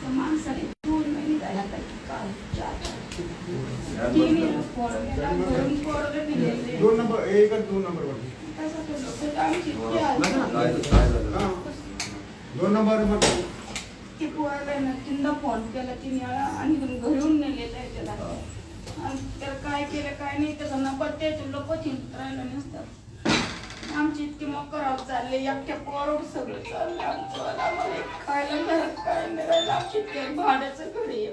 त्या माणसाने दोन महिने झाले आता काल चार तिन्ही पोरं गेला, घरून पोरं दिलेले. दोन नंबर एकच दोन नंबर वरती. तसं तर डोक्यात आमची इतकी हाल काय झाली. काय झालं हा. दोन नंबर मग ती पोराला ना तीनदा फोन केला तिने आणि तुम्ही घरी येऊन नेलेलं आहे त्याला आणि त्याला काय केलं काय नाही त्याचा नंबर ते लोक राहिलं नसतं आमची इतकी मोकर आहोत चालले एकट्या पोरावर सगळं चाललं आमचं. आम्हाला खायला घरात काय नाही राहिलं. आमची इतके भाड्याचं घरी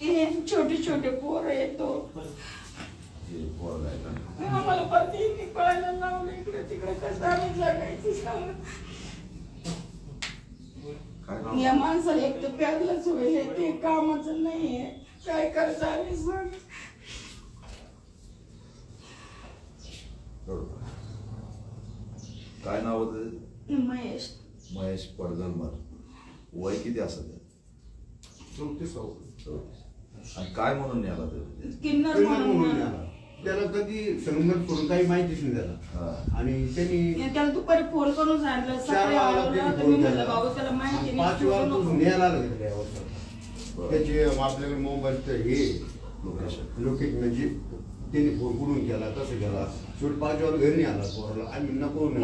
हे छोटे छोटे पोर येतो. आम्हाला पती कळायला लावलं इकडे तिकडे कसं आम्ही जगायचं सांग. या माणसाला एक तर प्यारलाच होईल ते कामाचं नाहीये. काय करता आम्ही सांग. काय नाव होतं महेश महेश पडगलमर वय किती असत. आणि काय म्हणून किन्नर. आला. त्याला कधी संगत करून काही माहितीच नाही त्याला. आणि त्यांनी त्याला दुपारी फोन करून सांगितलं बाबा त्याला माहिती पाच वेळा. न्यायला. बरं. त्याचे आपल्याकडे मोबाईलचं हे लोकेशन लोकेशन म्हणजे त्यांनी फोन कुठून केला कसं केला. शेवट घरी नाही आला पोराला. आम्ही नको वरून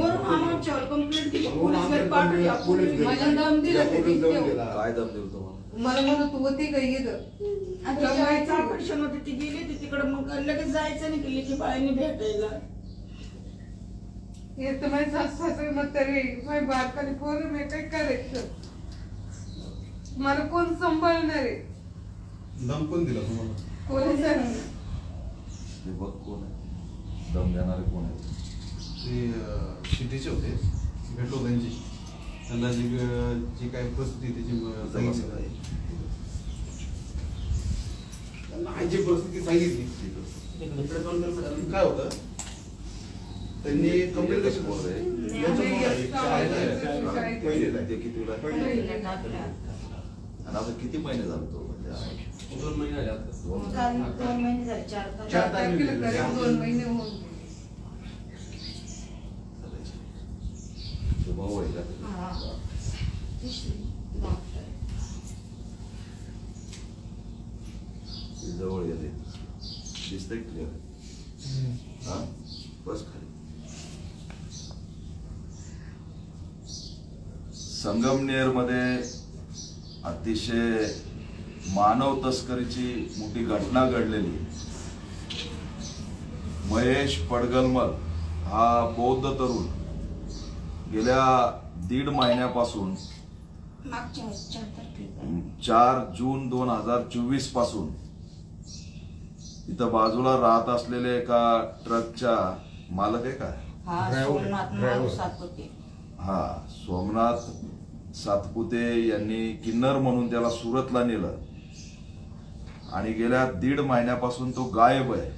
कंप्लेंट दिली वरून पोलीस आमच्या घरी पाठवूया पोलीस घरी- माझ्या दम दिला ते. काय दम देऊ तुम्हाला? मला म्हणत होती का आणि तिच्या आईचं ऑपरेशन होते ती गेली होती तिकडे. मग लगेच जायचं नाही गेली की बाळांनी भेटायला. हे तर माझी सासू सासरे म्हातारे माझी बारकाली पोरं मी काय करायचं? मला कोण सांभाळणार आहे? दम कोण दिला तुम्हाला? पोलिसांनी ते बघ कोण आहे. दम देणारे कोण आहे ते अं, शिटीचे होते. भेटलो त्यांची. त्यांना जी जी काही परिस्थिती त्याची सांगितली. त्यांना आईची परिस्थिती सांगितली. इकडे काय होतं? त्यांनी कंप्लेंट कशी पोरं आहे. आम्ही एक शाळेत आहे, शाळेत आहे. ते कितीला आहे? पहिले. आणि आता किती महिने झाले तो म्हणजे? दोन महिने झाले आता. दोन काल दोन महिने झाले चार तारखेला करेल, दोन महिने होऊन गेले. तो भाऊ आहे हा. का ते जवळ येते दिसतंय क्लिअर हा? बस खाली. संगमनेरमध्ये अतिशय मानव तस्करीची मोठी घटना घडलेली. महेश पडगलमल हा बौद्ध तरुण गेल्या दीड महिन्यापासून चार जून दोन हजार चोवीसपासून इथं बाजूला राहत असलेले एका ट्रकच्या मालक आहे हा सातपुते. हा सोमनाथ सातपुते यांनी किन्नर म्हणून त्याला सुरतला नेलं. आणि गेल्या दीड महिन्यापासून तो गायब आहे.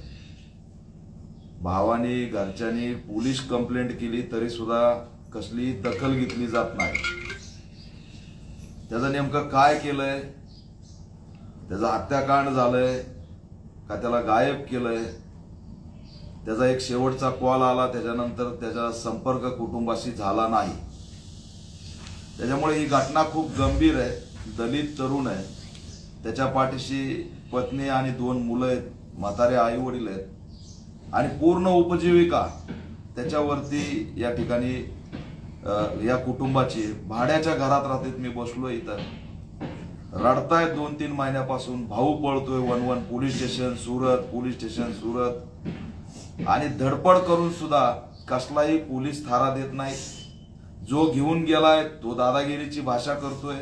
भावानी घरच्यांनी पोलीस कंप्लेंट केली तरी सुद्धा कसली दखल घेतली जात नाही. त्याचं नेमकं काय केलंय? त्याचं हत्याकांड झालंय का त्याला गायब केलंय? त्याचा एक शेवटचा कॉल आला त्याच्यानंतर त्याचा संपर्क कुटुंबाशी झाला नाही. त्याच्यामुळे ही घटना खूप गंभीर आहे दलित तरुण आहे. त्याच्या पाठीशी पत्नी आणि दोन मुलं आहेत. म्हातारे आई वडील आहेत. आणि पूर्ण उपजीविका त्याच्यावरती या ठिकाणी या कुटुंबाची भाड्याच्या घरात राहतेत मी बसलो इथं. रडतायत दोन तीन महिन्यापासून. भाऊ पळतोय one one police station Surat police station Surat. आणि धडपड करून सुद्धा कसलाही पोलीस थारा देत नाही. जो घेऊन गेलाय तो दादागिरीची भाषा करतोय.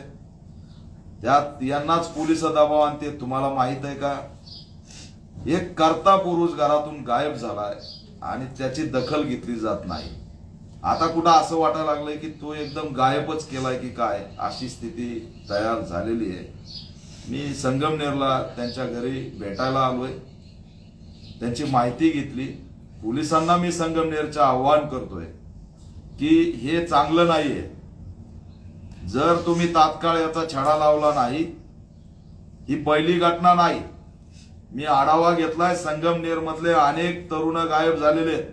त्यात यांनाच पोलीस दबाव आणते तुम्हाला माहीत आहे का? एक करता पुरुष घरातून गायब झालाय आणि त्याची दखल घेतली जात नाही. आता कुठं असं वाटायला लागलंय की तो एकदम गायबच केलाय की काय अशी स्थिती तयार झालेली आहे. मी संगमनेरला त्यांच्या घरी भेटायला आलोय. त्यांची माहिती घेतली. पोलिसांना मी संगमनेरचं आव्हान करतोय की हे चांगलं नाहीये. जर तुम्ही तात्काळ याचा छडा लावला नाही ही पहिली घटना नाही. मी आढावा घेतलाय संगमनेर मधले अनेक तरुण गायब झालेले आहेत.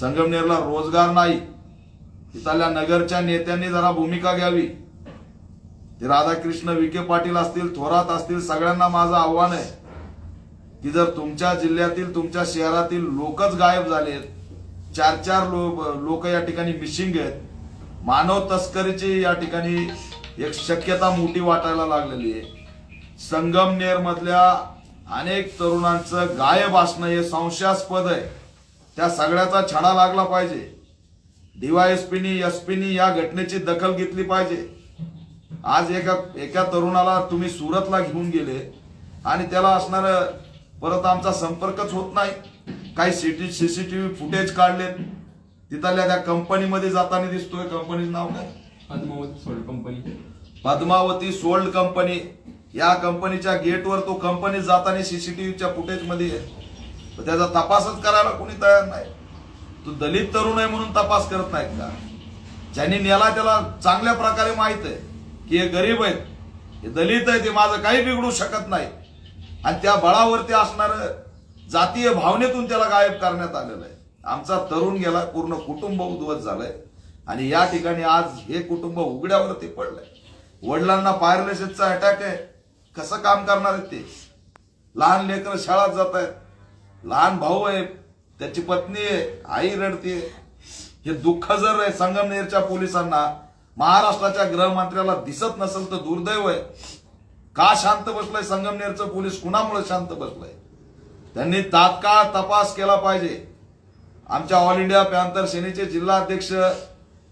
संगमनेरला रोजगार नाही. तिथल्या नगरच्या नेत्यांनी जरा भूमिका घ्यावी. ते राधाकृष्ण विखे पाटील असतील थोरात असतील सगळ्यांना माझं आव्हान आहे की जर तुमच्या जिल्ह्यातील तुमच्या शहरातील लोकच गायब झालेत चार चार लोक या ठिकाणी मिसिंग आहेत मानव तस्करीची या ठिकाणी एक शक्यता मोठी वाटायला लागलेली आहे. संगमनेर मधल्या अनेक तरुणांचं गायब असणं हे संशयास्पद आहे. त्या सगळ्याचा छडा लागला पाहिजे. डीवायएसपीनी एसपीनी या घटनेची दखल घेतली पाहिजे. आज एका एका तरुणाला तुम्ही सुरतला घेऊन गेले आणि त्याला असणार परत आमचा संपर्कच होत नाही. काही सिटी सीसीटीव्ही फुटेज काढलेत. तिथल्या त्या कंपनीमध्ये जाताना दिसतोय. कंपनीचं नाव काय? Padmavati sold company. Padmavati sold company. या कंपनीच्या गेटवर तो कंपनीत जाताना सीसीटीव्हीच्या फुटेजमध्ये आहे. त्याचा तपासच करायला कोणी तयार नाही. तो दलित तरुण आहे म्हणून तपास करत नाहीत का? ज्यांनी नेला त्याला चांगल्या प्रकारे माहीत आहे की हे गरीब आहेत हे दलित आहे ते माझं काही बिघडू शकत नाही. आणि त्या बळावरती असणार जातीय भावनेतून त्याला गायब करण्यात आलेलं आहे. आमचा तरुण गेला पूर्ण कुटुंब उद्ध्वस्त झालंय. आणि या ठिकाणी आज हे कुटुंब उघड्यावरती पडलंय. वडिलांना पायरलेसिसचा अटॅक आहे. कसं काम करणार आहेत ते? लहान लेकर शाळात जात आहेत. लहान भाऊ आहे. त्याची पत्नी आहे. आई रडते हे दुःख जर आहे संगमनेरच्या पोलिसांना महाराष्ट्राच्या गृहमंत्र्याला दिसत नसेल तर दुर्दैव आहे. का शांत बसलंय संगमनेरचं पोलीस? कुणामुळे शांत बसलंय? त्यांनी तात्काळ तपास केला पाहिजे. आमच्या ऑल इंडिया पॅन्थर सेनेचे जिल्हाध्यक्ष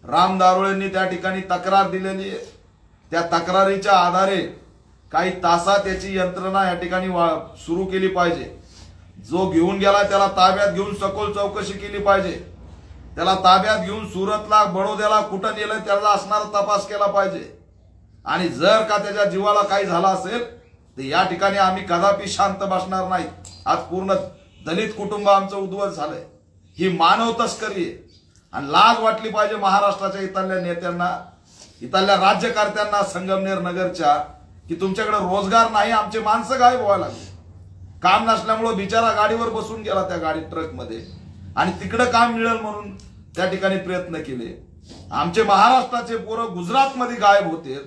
राम दारोळेंनी त्या ठिकाणी तक्रार दिलेली आहे. त्या तक्रारीच्या आधारे काही तासात याची यंत्रणा या ठिकाणी सुरू केली पाहिजे. जो घेऊन गेला त्याला ताब्यात घेऊन सखोल चौकशी केली पाहिजे. त्याला ताब्यात घेऊन सुरतला बडोद्याला कुठं नेलं त्याला असणारा तपास केला पाहिजे. आणि जर का त्याच्या जीवाला काही झालं असेल तर या ठिकाणी आम्ही कदापि शांत बसणार नाही. आज पूर्ण दलित कुटुंब आमचं उद्ध्वस्त झालंय. ही मानव तस्करी आहे. आणि लाज वाटली पाहिजे महाराष्ट्राच्या इथल्या नेत्यांना इथल्या राज्यकर्त्यांना संगमनेर नगरच्या की तुमच्याकडे रोजगार नाही आमचे माणसं गायब व्हायला लागले. काम नसल्यामुळं बिचारा गाडीवर बसून गेला त्या गाडी ट्रकमध्ये. आणि तिकडं काम मिळेल म्हणून त्या ठिकाणी प्रयत्न केले. आमचे महाराष्ट्राचे पोरं गुजरातमध्ये गायब होते.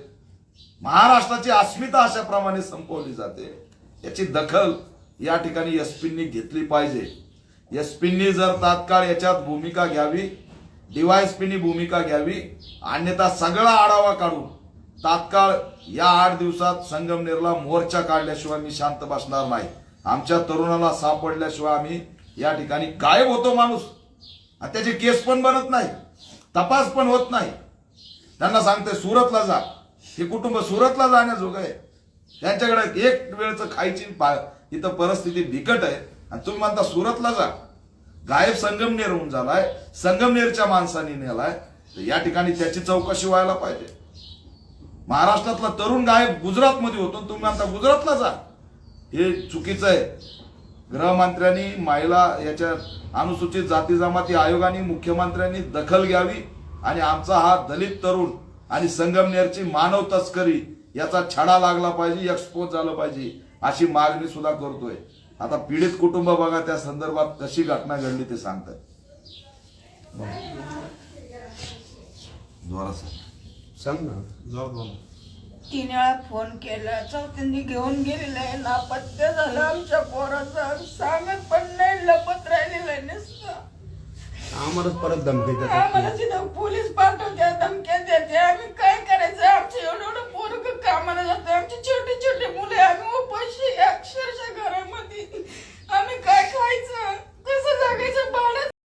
महाराष्ट्राची अस्मिता अशा प्रमाणे संपवली जाते. याची दखल या ठिकाणी एसपींनी घेतली पाहिजे. एसपींनी जर तात्काळ याच्यात भूमिका घ्यावी डीवायएसपीनी भूमिका घ्यावी अन्यथा सगळा आढावा काढून तात्काळ या आठ दिवसात संगमनेरला मोर्चा काढल्याशिवाय मी शांत बसणार नाही. आमच्या तरुणाला सापडल्याशिवाय आम्ही या ठिकाणी गायब होतो माणूस. आणि त्याची केस पण बनत नाही तपास पण होत नाही. त्यांना सांगते सुरतला जा. हे कुटुंब सुरतला जाण्याजोगं आहे. त्यांच्याकडे एक वेळचं खायची इथं परिस्थिती बिकट आहे. आणि तुम्ही म्हणता सुरतला जा. गायब संगमनेर होऊन झालाय संगमनेरच्या माणसाने नेलाय तर या ठिकाणी त्याची चौकशी व्हायला पाहिजे. महाराष्ट्रातला तरुण गायब गुजरातमध्ये होतो तुम्ही म्हणता गुजरातला जा. हे चुकीचं आहे. गृहमंत्र्यांनी महिला याच्या अनुसूचित जाती जमाती आयोगाने मुख्यमंत्र्यांनी दखल घ्यावी आणि आमचा हा दलित तरुण आणि संगमनेरची मानव तस्करी याचा छडा लागला पाहिजे एक्सपोज झालं पाहिजे अशी मागणी सुद्धा करतोय. आता पीडित कुटुंब बघा त्या संदर्भात कशी घटना घडली ते सांगतात सांग तीन वेळा फोन केला चौथ्यांनी घेऊन गेलेला आहे. नापत्य झालं आमच्या पोराचा. सांगत पण नाही लपत राहिलेलं आहे नुसतं. आम्हालाच परत धमकी आम्हाला तिथं पोलीस पाठवत्या धमक्या देते. आम्ही काय करायचं? आमचे एवढं एवढं पोरग कामाला जातो आमची छोटी छोटी मुले आम्ही